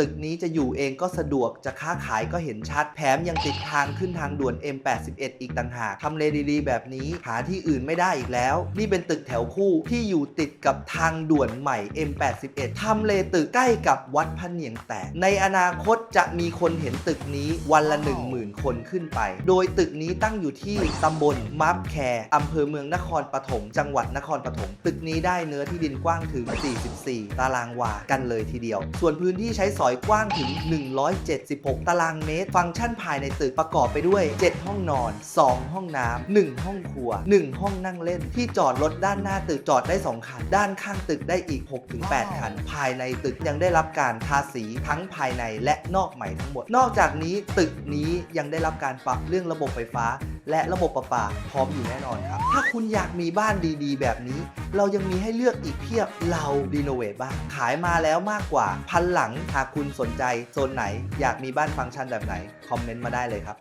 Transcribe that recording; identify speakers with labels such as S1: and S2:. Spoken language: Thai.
S1: ตึกนี้จะอยู่เองก็สะดวกจะค้าขายก็เห็นชัดแถมยังติดทางขึ้นทางด่วน M81 อีกต่างหากทำเลดีๆแบบนี้หาที่อื่นไม่ได้อีกแล้ว นี่เป็นตึกแถวคู่ที่อยู่ติดกับทางด่วนใหม่ M81 ทำเลตึกใกล้กับวัดพระเนียงแตกในอนาคตจะมีคนเห็นตึกนี้วันละ10,000 คนขึ้นไป โดยตึกนี้ตั้งอยู่ที่ตำบลมับแคอำเภอเมืองนครปฐม จังหวัดนครปฐม ตึกนี้ได้เนื้อที่ดินกว้างถึง 44 ตารางวา กันเลยทีเดียว ส่วนพื้นที่ใช้สอยกว้างถึง 176 ตารางเมตร ฟังก์ชันภายในตึกประกอบไปด้วย 7 ห้องนอน 2 ห้องน้ำ 1 ห้องครัว 1 ห้องนั่งเล่น ที่จอดรถด้านหน้าตึกจอดได้ 2 คัน ด้านข้างตึกได้อีก 6-8 คัน ภายในตึกยังได้รับการทาสีทั้งภายในและนอกใหม่ทั้งหมด นอกจากนี้ตึกนี้ยังได้รับการปรับเรื่องระบบไฟฟ้า และระบบประปาพร้อมอยู่แน่นอนครับ ถ้าคุณอยากมีบ้านดีๆ แบบนี้ เรายังมีให้เลือกอีกเพียบเรารีโนเวทบ้างขายมาแล้วมากกว่าพันหลังหากคุณสนใจโซนไหน อยากมีบ้านฟังก์ชันแบบไหน คอมเมนต์มาได้เลยครับ